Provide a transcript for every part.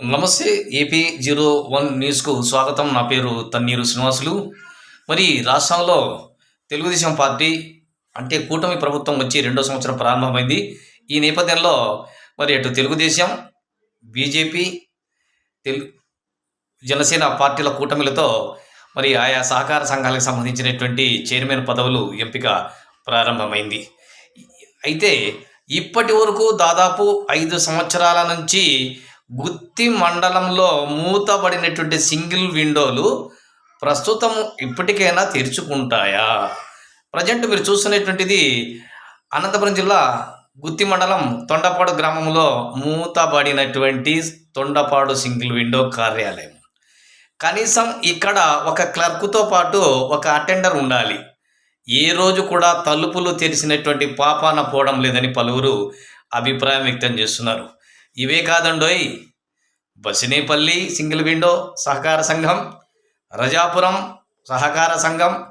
నమస్తే AP zero one న్యూస్కు స్వాగతం. నా పేరు తన్నీరు శ్రీనివాసులు. మరి రాష్ట్రంలో తెలుగుదేశం పార్టీ అంటే కూటమి ప్రభుత్వం వచ్చి రెండో సంవత్సరం ప్రారంభమైంది. ఈ నేపథ్యంలో మరి అటు తెలుగుదేశం బీజేపీ తెలు జనసేన పార్టీల కూటమిలతో మరి ఆయా సహకార సంఘాలకు సంబంధించినటువంటి చైర్మన్ పదవులు ఎంపిక ప్రారంభమైంది. అయితే ఇప్పటి వరకు దాదాపు ఐదు సంవత్సరాల నుంచి గుత్తి మండలంలో మూతబడినటువంటి సింగిల్ విండోలు ప్రస్తుతం ఇప్పటికైనా తెరుచుకుంటాయా? ప్రజెంట్ మీరు చూస్తున్నటువంటిది అనంతపురం జిల్లా గుత్తి మండలం తొండపాడు గ్రామంలో మూతబడినటువంటి తొండపాడు సింగిల్ విండో కార్యాలయం. కనీసం ఇక్కడ ఒక క్లర్క్తో పాటు ఒక అటెండర్ ఉండాలి. ఏ రోజు కూడా తలుపులు తెరిచినటువంటి పాపాన పోవడం లేదని పలువురు అభిప్రాయం వ్యక్తం చేస్తున్నారు. ఇవే కాదండోయ్. బసినేపల్లి సింగిల్ విండో సహకార సంఘం రజాపురం సహకార సంఘం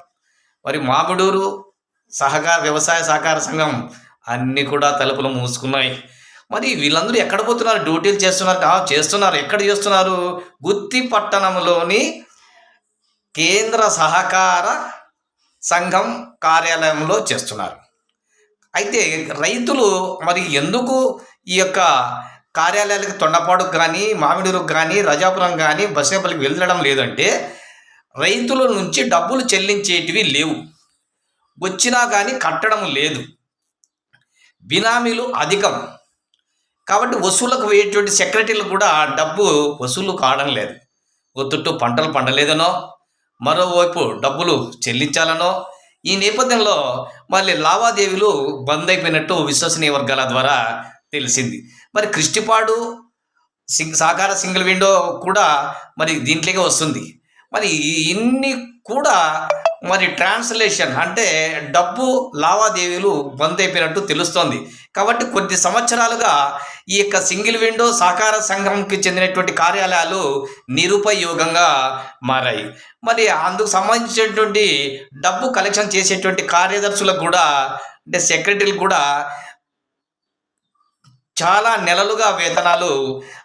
మరి మాగుడూరు సహకార వ్యవసాయ సహకార సంఘం అన్నీ కూడా తలుపులు మూసుకున్నాయి. మరి వీళ్ళందరూ ఎక్కడ పోతున్నారు? డ్యూటీలు చేస్తున్నారు చేస్తున్నారు. ఎక్కడ చేస్తున్నారు? గుత్తి పట్టణంలోని కేంద్ర సహకార సంఘం కార్యాలయంలో చేస్తున్నారు. అయితే రైతులు మరి ఎందుకు ఈ యొక్క కార్యాలయాలకు తొండపాడుకు కానీ మామిడిలకు కానీ రజాపురం కానీ బస్సేపల్లికి వెళ్ళడం లేదంటే రైతుల నుంచి డబ్బులు చెల్లించేటివి లేవు. వచ్చినా కానీ కట్టడం లేదు. బినామీలు అధికం. కాబట్టి వసూలకు పోయేటువంటి సెక్రటరీలు కూడా డబ్బు వసూలు కావడం లేదు. ఒత్తుట్టు పంటలు పండలేదనో మరోవైపు డబ్బులు చెల్లించాలనో ఈ నేపథ్యంలో మళ్ళీ లావాదేవీలు బంద్ అయిపోయినట్టు విశ్వసనీయ వర్గాల ద్వారా తెలిసింది. మరి క్రిస్టిపాడు సింగ్ సహకార సింగిల్ విండో కూడా మరి దీంట్లోకే వస్తుంది. మరి ఇన్ని కూడా మరి ట్రాన్స్లేషన్ అంటే డబ్బు లావాదేవీలు బంద్ అయిపోయినట్టు తెలుస్తోంది. కాబట్టి కొద్ది సంవత్సరాలుగా ఈ యొక్క సింగిల్ విండో సహకార సంఘంకి చెందినటువంటి కార్యాలయాలు నిరుపయోగంగా మారాయి. మరి అందుకు సంబంధించినటువంటి డబ్బు కలెక్షన్ చేసేటువంటి కార్యదర్శులకు కూడా అంటే సెక్రటరీలు కూడా చాలా నెలలుగా వేతనాలు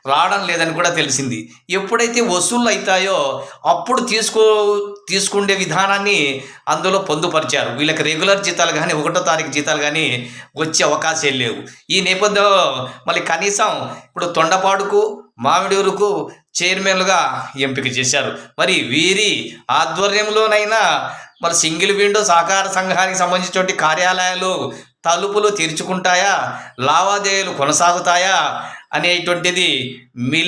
రావడం లేదని కూడా తెలిసింది. ఎప్పుడైతే వసూళ్ళు అవుతాయో అప్పుడు తీసుకో తీసుకుండే విధానాన్ని అందులో పొందుపరిచారు. వీళ్ళకి రెగ్యులర్ జీతాలు కానీ ఒకటో తారీఖు జీతాలు కానీ వచ్చే అవకాశాలు లేవు. ఈ నేపథ్యంలో మళ్ళీ కనీసం ఇప్పుడు తొండపాడుకు మామిడూరుకు చైర్మన్లుగా ఎంపిక చేశారు. మరి వీరి ఆధ్వర్యంలోనైనా మరి సింగిల్ విండో సహకార సంఘానికి సంబంధించినటువంటి కార్యాలయాలు తలుపులు తెరుచుకుంటాయా? లావాదేవీలు కొనసాగుతాయా? అనేటువంటిది మీ